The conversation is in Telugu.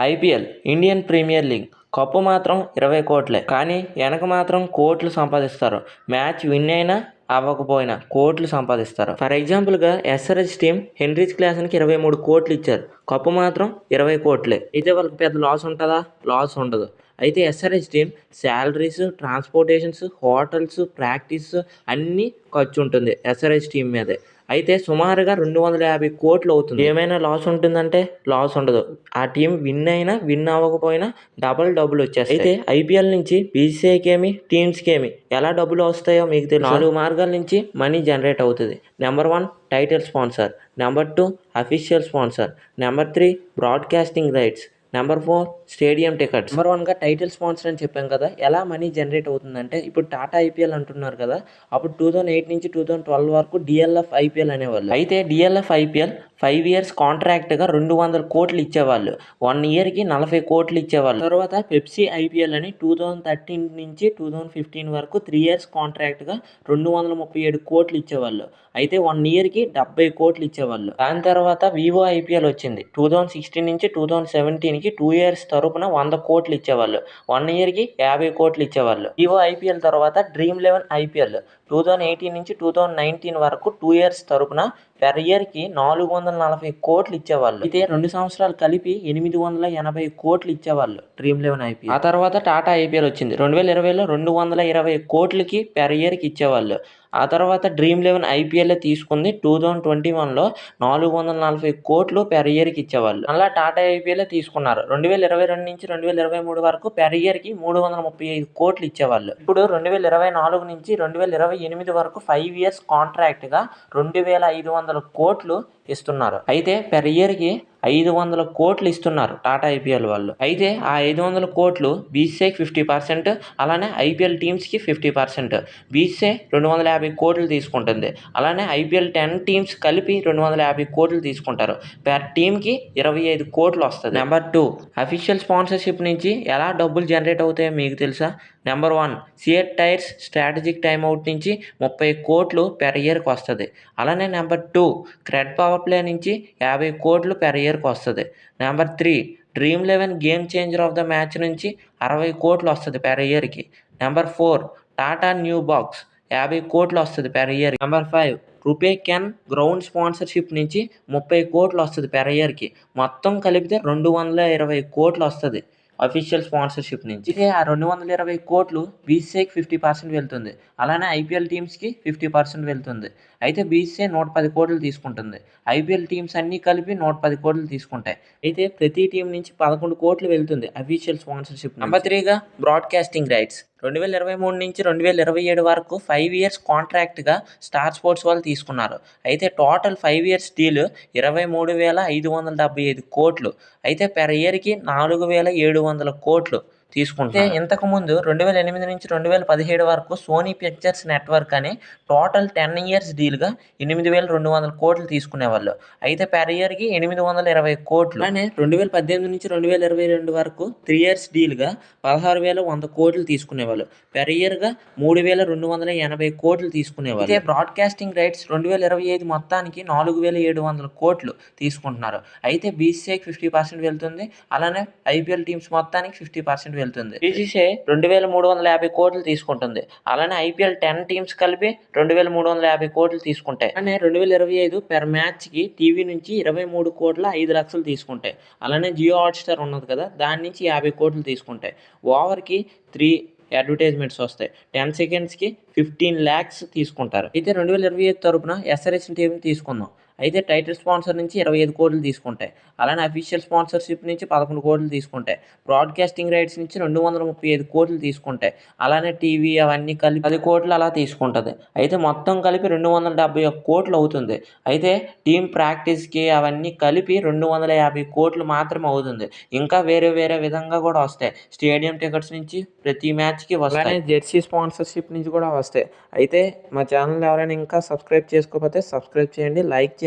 IPL Indian premier league. Cup మాత్రం ఇరవై కోట్లే. కానీ వెనక మాత్రం కోట్లు సంపాదిస్తారు. మ్యాచ్ విన్ అయినా అవ్వకపోయినా కోట్లు సంపాదిస్తారు. ఫర్ ఎగ్జాంపుల్గా ఎస్ఆర్హెచ్ టీం హెన్రీచ్ క్లాసన్కి ఇరవై మూడు కోట్లు ఇచ్చారు. కప్పు మాత్రం ఇరవై కోట్లే. అయితే వాళ్ళకి పెద్ద లాస్ ఉంటుందా? లాస్ ఉండదు. అయితే SRH team salaries transportations hotels practice అన్నీ ఖర్చు ఉంటుంది ఎస్ఆర్హెచ్ టీం మీదే. అయితే సుమారుగా రెండు వందల యాభై కోట్లు అవుతుంది. ఏమైనా లాస్ ఉంటుందంటే? లాస్ ఉండదు. ఆ టీం విన్ అయినా విన్ అవ్వకపోయినా డబల్ డబ్బులు వచ్చేస్తాయి. అయితే ఐపీఎల్ నుంచి బీసీఐకి టీమ్స్కేమి టీమ్స్కి ఏమి ఎలా డబ్బులు వస్తాయో మీకు తెలుసు. నాలుగు మార్గాల నుంచి మనీ జనరేట్ అవుతుంది. Number one title sponsor. Number two official sponsor. Number three broadcasting rights. Number four stadium tickets number వన్గా టైటిల్ స్పాన్సర్ అని చెప్పాం కదా ఎలా మనీ జనరేట్ అవుతుందంటే ఇప్పుడు టాటా ఐపీఎల్ అంటున్నారు కదా అప్పుడు టూ థౌసండ్ ఎయిట్ నుంచి టూ థౌసండ్ ట్వెల్వ్ వరకు డిఎల్ఎఫ్ ఐపీఎల్ అనేవాళ్ళు. అయితే డిఎల్ఎఫ్ ఐపీఎల్ ఫైవ్ ఇయర్స్ కాంట్రాక్ట్గా రెండు వందల కోట్లు ఇచ్చేవాళ్ళు. వన్ ఇయర్కి నలభై కోట్లు ఇచ్చేవాళ్ళు. తర్వాత పెప్సీ ఐపీఎల్ అని టూ థౌజండ్ థర్టీన్ నుంచి టూ థౌజండ్ ఫిఫ్టీన్ వరకు త్రీ ఇయర్స్ కాంట్రాక్ట్గా రెండు వందల ముప్పై ఏడు కోట్లు ఇచ్చేవాళ్ళు. అయితే వన్ ఇయర్కి డెబ్బై కోట్లు ఇచ్చేవాళ్ళు. దాని తర్వాత వివో ఐపీఎల్ వచ్చింది. టూ థౌజండ్ సిక్స్టీన్ నుంచి టూ థౌజండ్ సెవెంటీన్కి టూ ఇయర్స్ తరపున వంద కోట్లు ఇచ్చేవాళ్ళు. వన్ ఇయర్కి యాభై కోట్లు ఇచ్చేవాళ్ళు. వివో ఐపీఎల్ తర్వాత dream eleven IPL. Two thousand eighteen నుంచి టూ థౌజండ్ నైన్టీన్ వరకు టూ ఇయర్స్ తరపున పెర్ ఇయర్కి నాలుగు వందల నలభై కోట్లు ఇచ్చేవాళ్ళు. అయితే రెండు సంవత్సరాలు కలిపి ఎనిమిది వందల ఎనభై కోట్లు ఇచ్చేవాళ్ళు డ్రీమ్ లెవెన్ ఐపీఎల్. ఆ తర్వాత టాటా ఐపీఎల్ వచ్చింది. రెండు వేల ఇరవైలో రెండు వందల ఇరవై కోట్లకి పెర్ ఇయర్కి ఇచ్చేవాళ్ళు. ఆ తర్వాత డ్రీమ్ లెవెన్ ఐపీఎల్ తీసుకుంది టూ థౌజండ్ ట్వంటీ వన్లో నాలుగు వందల నలభై కోట్లు పెర్ ఇయర్కి ఇచ్చేవాళ్ళు. అలా టాటా ఐపీఎల్ తీసుకున్నారు. రెండు వేల ఇరవై రెండు నుంచి రెండు వేల ఇరవై మూడు వరకు పెర్ ఇయర్కి మూడు వందల ముప్పై ఐదు కోట్లు ఇచ్చేవాళ్ళు. ఇప్పుడు రెండు వేల ఇరవై నాలుగు నుంచి రెండు వేల ఇరవై ఎనిమిది వరకు ఫైవ్ ఇయర్స్ కాంట్రాక్ట్గా రెండు వేల ఐదు వందల కోట్లు ఇస్తున్నారు. అయితే పెర్ ఇయర్కి ఐదు వందల కోట్లు ఇస్తున్నారు టాటా ఐపీఎల్ వాళ్ళు. అయితే ఆ ఐదు వందల కోట్లు బీసీఐకి ఫిఫ్టీ పర్సెంట్ అలానే ఐపీఎల్ టీమ్స్కి ఫిఫ్టీ పర్సెంట్. బీసీఐ రెండు వందల యాభై కోట్లు తీసుకుంటుంది. అలానే ఐపీఎల్ టెన్ టీమ్స్ కలిపి రెండు వందల యాభై కోట్లు తీసుకుంటారు. పర్ టీమ్కి ఇరవై ఐదు కోట్లు వస్తుంది. నెంబర్ టూ అఫీషియల్ స్పాన్సర్షిప్ నుంచి ఎలా డబ్బులు జనరేట్ అవుతాయో మీకు తెలుసా? Number one CEAT tyres strategic timeout నుంచి ముప్పై కోట్లు పెర్ ఇయర్కి వస్తుంది. అలానే number two CRED power play నుంచి యాభై కోట్లు పెర్ ఇయర్కి వస్తుంది. Number three dream eleven game changer of the match నుంచి అరవై కోట్లు వస్తుంది పెర్ ఇయర్కి. Number four Tata new box యాభై కోట్లు వస్తుంది per year number five RuPay can ground sponsorship నుంచి ముప్పై కోట్లు వస్తుంది పెర్ ఇయర్కి. మొత్తం కలిపితే రెండు వందల ఇరవై కోట్లు వస్తుంది. అఫీషియల్ స్పాన్సర్షిప్ నుంచి. ఇదే ఆ రెండు వందల ఇరవై కోట్లు బీసీఐకి ఫిఫ్టీ పర్సెంట్ వెళ్తుంది. అలానే ఐపీఎల్ టీమ్స్కి ఫిఫ్టీ పర్సెంట్ వెళ్తుంది. అయితే బీసీఐ నూట పది కోట్లు తీసుకుంటుంది. ఐపీఎల్ టీమ్స్ అన్నీ కలిపి నూట పది కోట్లు తీసుకుంటాయి. అయితే ప్రతి టీం నుంచి పదకొండు కోట్లు వెళ్తుంది అఫీషియల్ స్పాన్సర్షిప్ నెంబర్ త్రీగా బ్రాడ్కాస్టింగ్ రైట్స్ రెండు వేల ఇరవై మూడు నుంచి రెండు వేల ఇరవై ఏడు వరకు ఫైవ్ ఇయర్స్ కాంట్రాక్ట్గా స్టార్ స్పోర్ట్స్ వాళ్ళు తీసుకున్నారు. అయితే టోటల్ ఫైవ్ ఇయర్స్ డీల్ ఇరవై మూడు వేల ఐదు వందల డెబ్బై ఐదు కోట్లు. అయితే పెర్ ఇయర్కి నాలుగు వేల ఏడు వందల కోట్లు తీసుకుంటే ఇంతకుముందు రెండు వేల ఎనిమిది నుంచి రెండు వేల పదిహేడు వరకు సోనీ పిక్చర్స్ నెట్వర్క్ అని టోటల్ టెన్ ఇయర్స్ డీల్గా ఎనిమిది వేల రెండు వందల కోట్లు తీసుకునేవాళ్ళు. అయితే పెర్ ఇయర్కి ఎనిమిది వందల ఇరవై కోట్లు. అని రెండు వేల పద్దెనిమిది నుంచి రెండు వేల ఇరవై రెండు వరకు త్రీ ఇయర్స్ డీల్గా పదహారు వేల వంద కోట్లు తీసుకునేవాళ్ళు. పెర్ ఇయర్గా మూడు వేల రెండు వందల ఎనభై కోట్లు తీసుకునేవాళ్ళు. అయితే బ్రాడ్కాస్టింగ్ రైట్స్ రెండు వేల ఇరవై ఐదు మొత్తానికి నాలుగు వేల ఏడు వందల కోట్లు తీసుకుంటున్నారు. అయితే బీసీఐకి ఫిఫ్టీ పర్సెంట్ వెళ్తుంది. అలానే ఐపీఎల్ టీమ్స్ మొత్తానికి ఫిఫ్టీ పర్సెంట్ వెళ్తుంది. బీసీసీఐ రెండు వేల మూడు వందల యాభై కోట్లు తీసుకుంటుంది. అలానే ఐపీఎల్ టెన్ టీమ్స్ కలిపి రెండు వేల మూడు వందల యాభై కోట్లు తీసుకుంటాయి. అలానే రెండు వేల ఇరవై ఐదు పెర్ మ్యాచ్కి టీవీ నుంచి ఇరవై మూడు కోట్ల ఐదు లక్షలు తీసుకుంటాయి. అలానే జియో హాట్స్టార్ ఉన్నది కదా దాని నుంచి యాభై కోట్లు తీసుకుంటాయి. ఓవర్కి త్రీ అడ్వర్టైజ్మెంట్స్ వస్తాయి. టెన్ సెకండ్స్కి ఫిఫ్టీన్ ల్యాక్స్ తీసుకుంటారు. అయితే రెండు వేల ఇరవై ఐదు తరపున ఎస్ఆర్హెచ్ టీవీ తీసుకుందాం. అయితే టైటిల్ స్పాన్సర్ నుంచి ఇరవై ఐదు కోట్లు తీసుకుంటాయి. అలానే అఫీషియల్ స్పాన్సర్షిప్ నుంచి పదకొండు కోట్లు తీసుకుంటాయి. బ్రాడ్కాస్టింగ్ రైట్స్ నుంచి రెండు వందల ముప్పై ఐదు కోట్లు తీసుకుంటాయి. అలానే టీవీ అవన్నీ కలిపి పది కోట్లు అలా తీసుకుంటుంది. అయితే మొత్తం కలిపి రెండు వందల డెబ్బై ఒక్క కోట్లు అవుతుంది. అయితే టీం ప్రాక్టీస్కి అవన్నీ కలిపి రెండు వందల యాభై కోట్లు మాత్రమే అవుతుంది. ఇంకా వేరే వేరే విధంగా కూడా వస్తాయి. స్టేడియం టికెట్స్ నుంచి ప్రతి మ్యాచ్కి వస్తాయి. జెర్సీ స్పాన్సర్షిప్ నుంచి కూడా వస్తాయి. అయితే మా ఛానల్ ఎవరైనా ఇంకా సబ్స్క్రైబ్ చేసుకోకపోతే సబ్స్క్రైబ్ చేయండి లైక్ చేయండి.